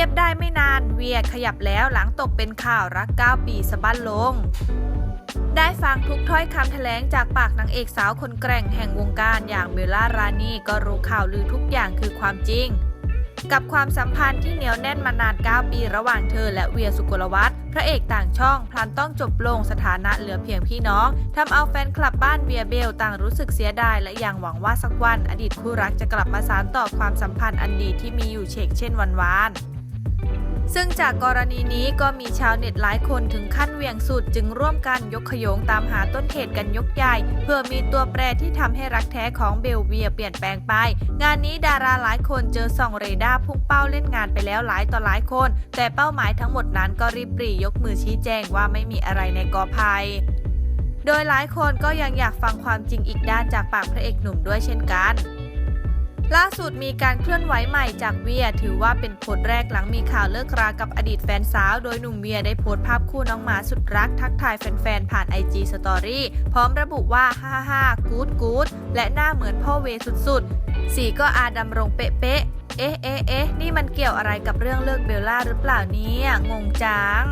งียบได้ไม่นานเวียขยับแล้วหลังตกเป็นข่าวรัก 9 ปีสะบั้นลง ได้ฟังทุกถ้อยคำแถลงจากปากนางเอกสาวคนแกร่งแห่งวงการอย่างเบลล่ารานีก็รู้ข่าวลือทุกอย่างคือความจริง กับความสัมพันธ์ที่เหนียวแน่นมานาน 9 ปีระหว่างเธอและเวียสุกลวัฒน์พระเอกต่างช่องพลันต้องจบลงสถานะเหลือเพียงพี่น้องทำเอาแฟนคลับบ้านเวียเบลต่างรู้สึกเสียดายและยังหวังว่าสักวัน อดีตคู่รักจะกลับมาสานต่อความสัมพันธ์อันดีที่มีอยู่เชกเช่นวันวาน ซึ่งจากกรณีนี้ก็มีชาวเน็ตหลายคนถึงขั้นเหวี่ยงสุด จึงร่วมกันยกขยงตามหาต้นเหตุกันยกใหญ่เพื่อมีตัวแปรที่ทำให้รักแท้ของเบลเวียเปลี่ยนแปลงไป งานนี้ดาราหลายคนเจอส่องเรดาร์พุ่งเป้าเล่นงานไปแล้วหลายต่อหลายคน แต่เป้าหมายทั้งหมดนั้นก็รีบปรียกมือชี้แจงว่าไม่มีอะไรในกอภัยโดยหลายคนก็ยังอยากฟังความจริงอีกด้านจากปากพระเอกหนุ่มด้วยเช่นกัน ล่าสุดมีการเคลื่อนไหวใหม่จากเวีย ถือว่าเป็นโพสต์แรกหลังมีข่าวเลิกรากับอดีตแฟนสาว โดยหนุ่มเวียได้โพสต์ภาพคู่น้องหมาสุดรัก ทักทายแฟนๆ ผ่าน IG Story พร้อมระบุว่าฮ่าฮ่ากู๊ดกู๊ดและหน้าเหมือนพ่อเวสุดๆ สีก็อาดำรงเป๊ะๆเอ๊ะเอ๊ะเอ๊ะนี่มันเกี่ยวอะไรกับเรื่องเลิกเบลล่าหรือเปล่าเนี่ยงงจัง